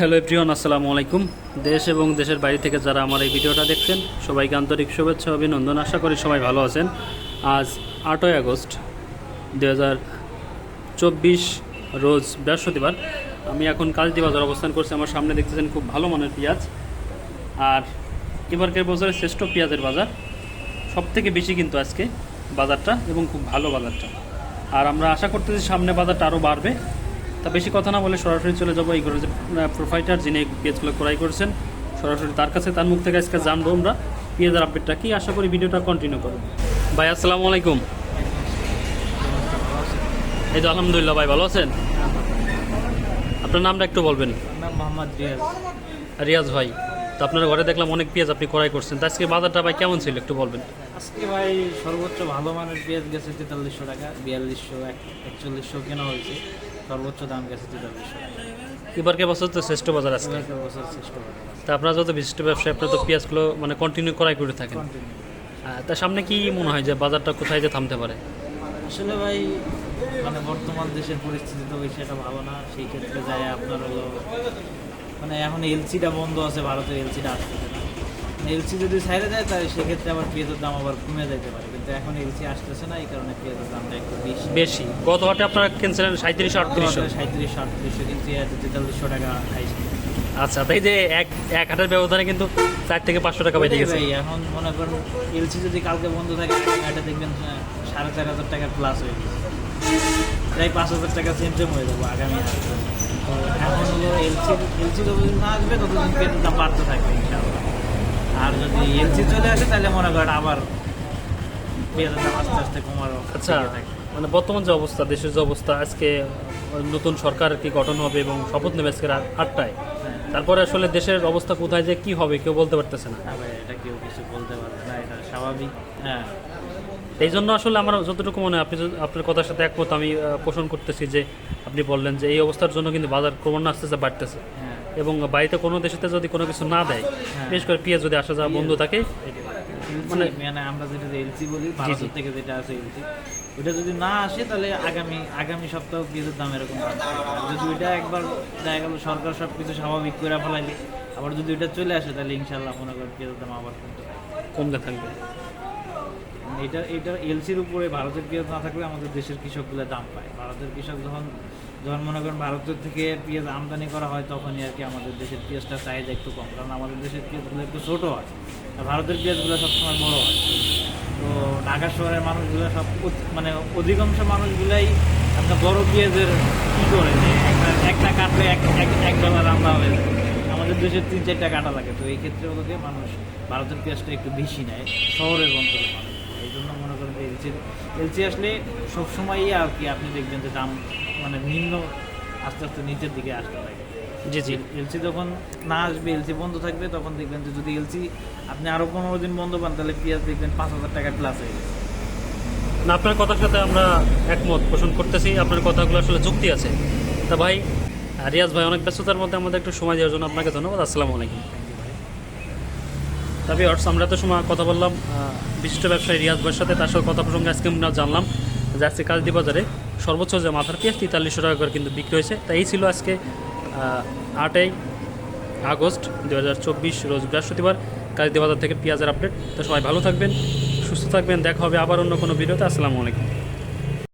Hello everyone, আসসালামু আলাইকুম। দেশ এবং দেশের বাইরে থেকে যারা আমার এই ভিডিওটা দেখছেন, সবাইকে আন্তরিক শুভেচ্ছা, অভিনন্দন। আশা করি সবাই ভালো আছেন। আজ আটই আগস্ট দু হাজার চব্বিশ রোজ বৃহস্পতিবার। আমি এখন কালদি বাজার অবস্থান করছি। আমার সামনে দেখতেছেন খুব ভালো মানের পেঁয়াজ। আর এবারকার বছরের শ্রেষ্ঠ পেঁয়াজের বাজার। সব থেকে বেশি কিন্তু আজকে বাজারটা এবং খুব ভালো বাজারটা। আর আমরা আশা করতেছি সামনে বাজারটা আরও বাড়বে। তা বেশি কথা না বলে সরাসরি চলে যাব এই যে প্রোফাইটার যিনি পেজগুলো ক্রয় করছেন সরাসরি তার কাছে। তার মুখ থেকে আজকে জানব আমরা পেঁয়াজের আপডেটটা কি। আশা করি ভিডিওটা কন্টিনিউ করব ভাই আসসালামু আলাইকুম। এই তো আলহামদুলিল্লাহ ভাই ভালো আছেন? আপনার নামটা একটু বলবেন। নাম মোহাম্মদ রিয়াজ। রিয়াজ ভাই তো আপনার ঘরে দেখলাম অনেক পেঁয়াজ আপনি ক্রয় করছেন। তো আজকে বাজারটা ভাই কেমন ছিল একটু বলবেন? আজকে ভাই সর্বোচ্চ ভালো মানের পেঁয়াজ গেছে তেতাল্লিশশো টাকা বিয়াল্লিশশো একচল্লিশশো কেনা হয়েছে। সর্বোচ্চ দাম গেছে তেতাল্লিশশো টাকা এবারকে বছর তো শ্রেষ্ঠ বাজার এবার বছর চেষ্টা করে তা আপনারা যত বিশিষ্ট ব্যবসায়ী আপনারা তো পেঁয়াজগুলো মানে কন্টিনিউ করাই করে থাকেন। তা সামনে কি মনে হয় যে বাজারটা কোথায় যে থামতে পারে? আসলে ভাই মানে বর্তমান দেশের পরিস্থিতি তো বেশি একটা ভালো না সেই ক্ষেত্রে যায় আপনার হলো মানে এখন এলসিটা বন্ধ আছে ভারতের এলসিটা আসতেছে না। এলসি যদি ছাইড়ে যায় তাহলে সেক্ষেত্রে আবার পেঁয়াজের দাম আবার কমে যেতে পারে। কিন্তু এখন এলসি আসতেছে না এই কারণে পেঁয়াজের দামটা একটু বেশি। বেশি। গত হাটে আপনারা কিনছিলেন সাঁত্রিশশো আটত্রিশশো। সাঁত্রিশশো আটত্রিশশো কিন্তু তেতাল্লিশশো টাকা খাইছে আচ্ছা তাই যে এক এক হাটের ব্যবধানে কিন্তু চার থেকে পাঁচশো টাকা বেড়ে গেছে। এখন মনে করেন এলসি যদি কালকে বন্ধ থাকে এটা দেখবেন সাড়ে চার হাজার টাকা প্লাস হয়ে গেছে। প্রায় পাঁচ হাজার টাকা সেম হয়ে যাব আগামী এখন হলো এলসি এলসি যতদিন না আসবে ততদিন পেঁয়াজের দাম বাড়তে থাকবে ইনশাআল্লাহ। আর যদি এলসি চলে আসে তাহলে মনে করেন আবার পেঁয়াজের দাম আস্তে আস্তে কমারও আচ্ছা মানে বর্তমান যে অবস্থা দেশের যে অবস্থা আজকে নতুন সরকার কি গঠন হবে এবং শপথ নেবে আজকে আটটায়? হ্যাঁ। তারপরে আসলে দেশের অবস্থা কোথায় যে কি হবে কেউ বলতে পারতেছে না। না এটা কেউ কিছু বলতে পারবে না এটা স্বাভাবিক হ্যাঁ। এই জন্য আসলে আমার যতটুকু মনে হয় আপনি আপনার কথার সাথে একমত আমি পোষণ করতেছি যে আপনি বললেন যে এই অবস্থার জন্য কিন্তু বাজার ক্রমান্বয়ে আস্তে আস্তে বাড়তেছে। হ্যাঁ। এবং বাড়িতে কোনো দেশেতে যদি কোনো কিছু না দেয় হ্যাঁ। বিশেষ করে পেঁয়াজ যদি আসা যাওয়া বন্ধ থাকে মানে মানে আমরা যেটা এলসি বলি ভারতের থেকে যেটা আছে এলসি ওটা যদি না আসে তাহলে আগামী আগামী সপ্তাহ পেঁয়াজের দাম এরকম যদি ওইটা একবার দেখা গেল সরকার সব কিছু স্বাভাবিক করে ফেলাইলে আবার যদি ওইটা চলে আসে তাহলে ইনশাল্লাহ মনে করেন পেঁয়াজের দাম আবার কমতে কমতে থাকবে। এটা এটা এলসির উপরে ভারতের পেঁয়াজ না থাকলে আমাদের দেশের কৃষকগুলো দাম পায়। ভারতের কৃষক যখন যখন মনে করেন ভারতের থেকে পেঁয়াজ আমদানি করা হয়, তখনই আর কি আমাদের দেশের পেঁয়াজটা চাহিদা একটু কম। কারণ আমাদের দেশের পেঁয়াজগুলো একটু ছোটো হয়, আর ভারতের পেঁয়াজগুলো সবসময় বড় হয়। তো ঢাকা শহরের মানুষগুলো সব মানে অধিকাংশ মানুষগুলাই আপনার বড় পেঁয়াজের কী করে যে একটা একটা কাটলে এক, এক- ডলার আমরা হয়ে যায় আমাদের দেশের তিন, চারটা কাটা লাগে। তো এই ক্ষেত্রে গিয়ে মানুষ ভারতের পেঁয়াজটা একটু বেশি নেয়, শহরের অঞ্চলের মানুষ এই জন্য মনে করেন যে এলসি এলসি আসলে সবসময়ই আর কি আপনি দেখবেন যে দাম মানে নিম্ন আস্তে আস্তে নিচের দিকে আসতে থাকে। জি জি। এলসি যখন না আসবে এলসি বন্ধ থাকবে তখন দেখবেন যে যদি এলসি আপনি আরও পনেরো দিন বন্ধ পান তাহলে পেঁয়াজ দেখবেন পাঁচ হাজার টাকা প্লাস হয়ে গেছে। না আপনার কথার সাথে আমরা একমত পোষণ করতেছি। আপনার কথাগুলো আসলে যুক্তি আছে। তা ভাই রিয়াজ ভাই অনেক ব্যস্ততার মধ্যে আমাদের একটু সময় দেওয়ার জন্য আপনাকে ধন্যবাদ। আসসালামু আলাইকুম। তবে অর্থ, আমরা তো সময় কথা বললাম বিশিষ্ট ব্যবসায়ী রিয়াজ ভাইয়ের সাথে, তার সাথে কথা প্রসঙ্গে আজকে আমরা জানলাম যে আজকে কালদি বাজারে সর্বোচ্চ যে মাথার পেঁয়াজ, তেতাল্লিশশো টাকা করে কিন্তু বিক্রি হয়েছে। তাই ছিল আজকে আটই আগস্ট দু হাজার চব্বিশ, রোজ বৃহস্পতিবার কালদি বাজার থেকে পেঁয়াজের আপডেট। তো সবাই ভালো থাকবেন, সুস্থ থাকবেন, দেখা হবে আবার অন্য কোনো ভিডিওতে। আসসালামু আলাইকুম।